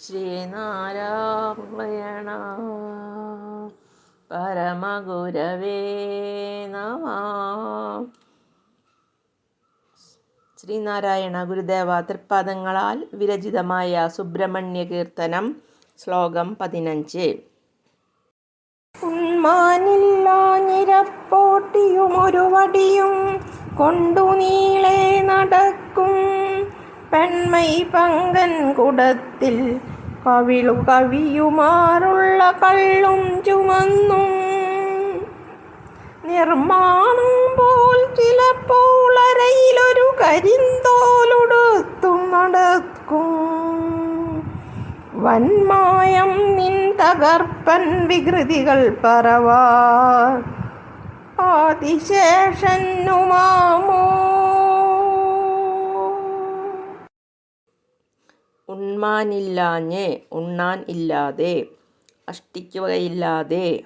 ശ്രീനാരായണ പരമഗുരവേ നമ. ശ്രീനാരായണ ഗുരുദേവ തൃപ്പാദങ്ങളാൽ വിരചിതമായ സുബ്രഹ്മണ്യ കീർത്തനം ശ്ലോകം പതിനഞ്ച്. ഉണ്മാനില്ലാഞ്ഞിരപ്പോട്ടിയും ഒരു വടിയും കൊണ്ടു നീളെ നടക്കും. പെൺമൈ പങ്കൻ കുടത്തിൽ കവിളു കവിയുമാറുള്ള കള്ളും ചുമന്നും. നിർമ്മാണം പോൽ ചിലപ്പോൾ അരയിലൊരു കരിന്തോലുടുത്തും നടക്കും. വന്മായം നിൻ തകർപ്പൻ വികൃതികൾ പറവാ ആദിശേഷനുമാമോ? ഉണ്മാനില്ലാഞ്ഞ് ഉണ്ണാൻ ഇല്ലാതെ അഷ്ടിക്കുകയില്ലാതെ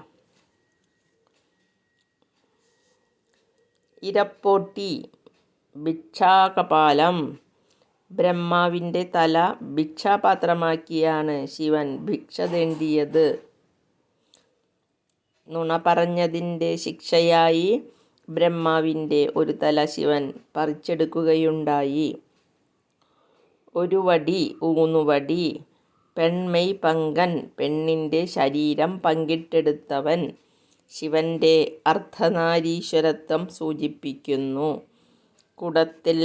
ഇരപ്പോട്ടി ഭിക്ഷാകപാലം. ബ്രഹ്മാവിന്റെ തല ഭിക്ഷാപാത്രമാക്കിയാണ് ശിവൻ ഭിക്ഷ തേണ്ടിയത്. നുണ പറഞ്ഞതിന്റെ ശിക്ഷയായി ബ്രഹ്മാവിന്റെ ഒരു തല ശിവൻ പറിച്ചെടുക്കുകയുണ്ടായി. ഒരു വടി ഊന്നുവടി പെൺമെയ് പങ്കൻ പെണ്ണിന്റെ ശരീരം പങ്കിട്ടെടുത്തവൻ ശിവന്റെ അർദ്ധനാരീശ്വരത്വം സൂചിപ്പിക്കുന്നു. കുടത്തിൽ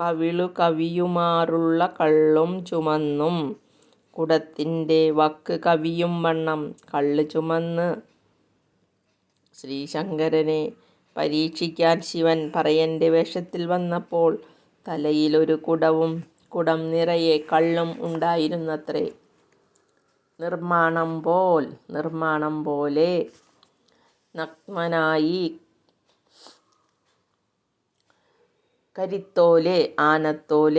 കവിളു കവിയുമാറുള്ള കള്ളും ചുമന്നും കുടത്തിന്റെ വക്ക് കവിയും വണ്ണം കള്ള് ചുമന്ന്. ശ്രീശങ്കരനെ പരീക്ഷിക്കാൻ ശിവൻ പറയന്റെ വേഷത്തിൽ വന്നപ്പോൾ തലയിലൊരു കുടവും കുടം നിറയെ കള്ളും ഉണ്ടായിരുന്നത്രേ. നിർമ്മാണം പോൽ നിർമ്മാണം പോലെ നഗ്മനായി കരിത്തോലെ ആനത്തോൽ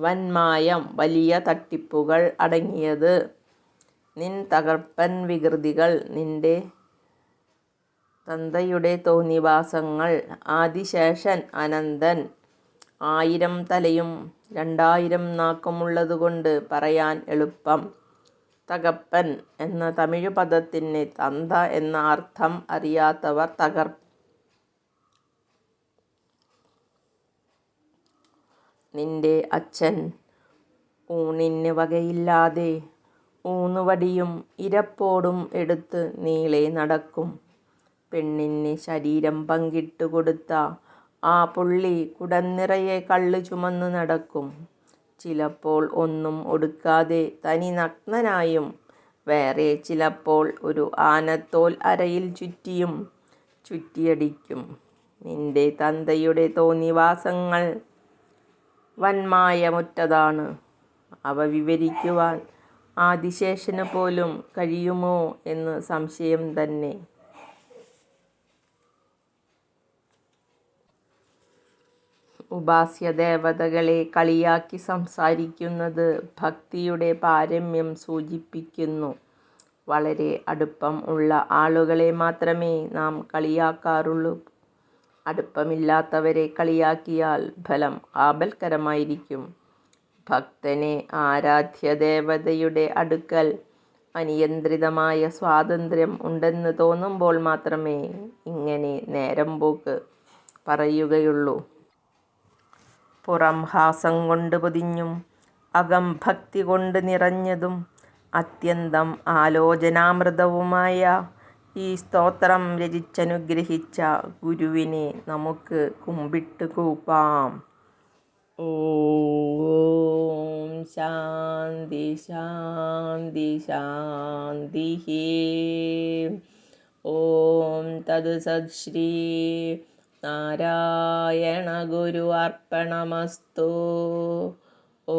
വന്മായം വലിയ തട്ടിപ്പുകൾ അടങ്ങിയത്. നിൻ തകർപ്പൻ വികൃതികൾ നിന്റെ തന്തയുടെ തോന്നിവാസങ്ങൾ. ആദിശേഷൻ അനന്തൻ. ആയിരം തലയും രണ്ടായിരം നാക്കുമുള്ളതുകൊണ്ട് പറയാൻ എളുപ്പം. തകപ്പൻ എന്ന തമിഴ് പദത്തിന് തന്ത എന്ന അർത്ഥം അറിയാത്തവർ തകർ നിന്റെ അച്ഛൻ ഊണിന് വകയില്ലാതെ ഊന്നുവടിയും ഇരപ്പോടും എടുത്ത് നീളെ നടക്കും. പെണ്ണിന് ശരീരം പങ്കിട്ടു കൊടുത്ത ആ പുള്ളി കുടന്നിറയെ കള്ളു ചുമന്നു നടക്കും. ചിലപ്പോൾ ഒന്നും ഒടുക്കാതെ തനി നഗ്നനായും വേറെ ചിലപ്പോൾ ഒരു ആനത്തോൽ അരയിൽ ചുറ്റിയും ചുറ്റിയടിക്കും. നിന്റെ തന്തയുടെ തോന്നിവാസങ്ങൾ വന്മായമുറ്റതാണ്. അവ വിവരിക്കുവാൻ ആദിശേഷന് പോലും കഴിയുമോ എന്ന് സംശയം തന്നെ. ഉപാസ്യ ദേവതകളെ കളിയാക്കി സംസാരിക്കുന്നത് ഭക്തിയുടെ പാരമ്യം സൂചിപ്പിക്കുന്നു. വളരെ അടുപ്പം ഉള്ള ആളുകളെ മാത്രമേ നാം കളിയാക്കാറുള്ളൂ. അടുപ്പമില്ലാത്തവരെ കളിയാക്കിയാൽ ഫലം ആപൽക്കരമായിരിക്കും. ഭക്തനെ ആരാധ്യദേവതയുടെ അടുക്കൽ അനിയന്ത്രിതമായ സ്വാതന്ത്ര്യം ഉണ്ടെന്ന് തോന്നുമ്പോൾ മാത്രമേ ഇങ്ങനെ നേരം പോക്ക് പറയുകയുള്ളൂ. പുറം ഹാസം കൊണ്ട് പൊതിഞ്ഞും അകം ഭക്തി കൊണ്ട് നിറഞ്ഞതും അത്യന്തം ആലോചനാമൃതവുമായ ഈ സ്തോത്രം രചിച്ചനുഗ്രഹിച്ച ഗുരുവിനെ നമുക്ക് കുമ്പിട്ട് കൂപ്പാം. ഓം ശാന്തി ശാന്തി ശാന്തി ഓം തത് സത്ശ്രീ നാരായണ ഗുരു അർപ്പണമസ്തു. ഓ